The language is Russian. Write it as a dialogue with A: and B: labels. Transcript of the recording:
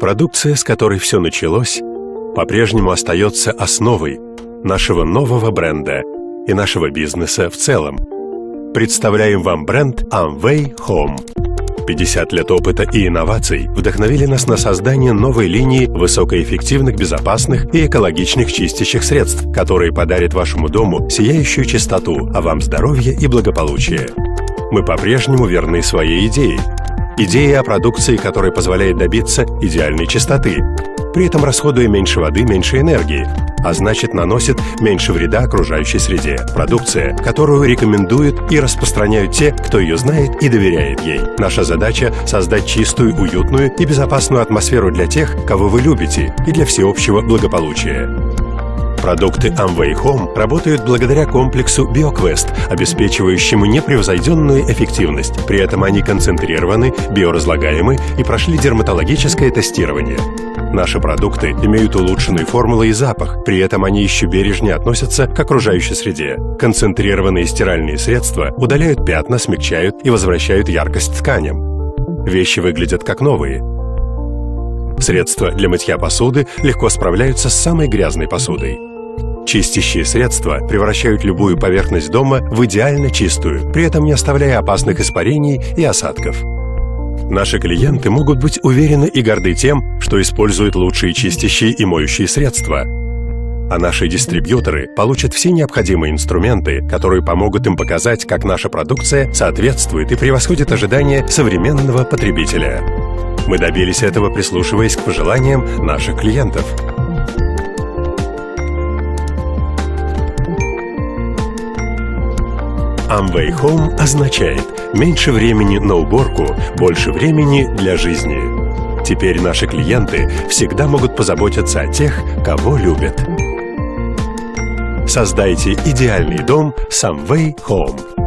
A: Продукция, с которой все началось, по-прежнему остается основой нашего нового бренда и нашего бизнеса в целом. Представляем вам бренд Amway Home. 50 лет опыта и инноваций вдохновили нас на создание новой линии высокоэффективных, безопасных и экологичных чистящих средств, которые подарят вашему дому сияющую чистоту, а вам здоровье и благополучие. Мы по-прежнему верны своей идее. Идее о продукции, которая позволяет добиться идеальной чистоты, при этом расходуя меньше воды, меньше энергии, а значит наносит меньше вреда окружающей среде. Продукция, которую рекомендуют и распространяют те, кто ее знает и доверяет ей. Наша задача – создать чистую, уютную и безопасную атмосферу для тех, кого вы любите, и для всеобщего благополучия. Продукты Amway Home работают благодаря комплексу BioQuest, обеспечивающему непревзойденную эффективность. При этом они концентрированы, биоразлагаемы и прошли дерматологическое тестирование. Наши продукты имеют улучшенные формулы и запах, при этом они еще бережнее относятся к окружающей среде. Концентрированные стиральные средства удаляют пятна, смягчают и возвращают яркость тканям. Вещи выглядят как новые. Средства для мытья посуды легко справляются с самой грязной посудой. Чистящие средства превращают любую поверхность дома в идеально чистую, при этом не оставляя опасных испарений и осадков. Наши клиенты могут быть уверены и горды тем, что используют лучшие чистящие и моющие средства. А наши дистрибьюторы получат все необходимые инструменты, которые помогут им показать, как наша продукция соответствует и превосходит ожидания современного потребителя. Мы добились этого, прислушиваясь к пожеланиям наших клиентов. Amway Home означает меньше времени на уборку, больше времени для жизни. Теперь наши клиенты всегда могут позаботиться о тех, кого любят. Создайте идеальный дом с Amway Home.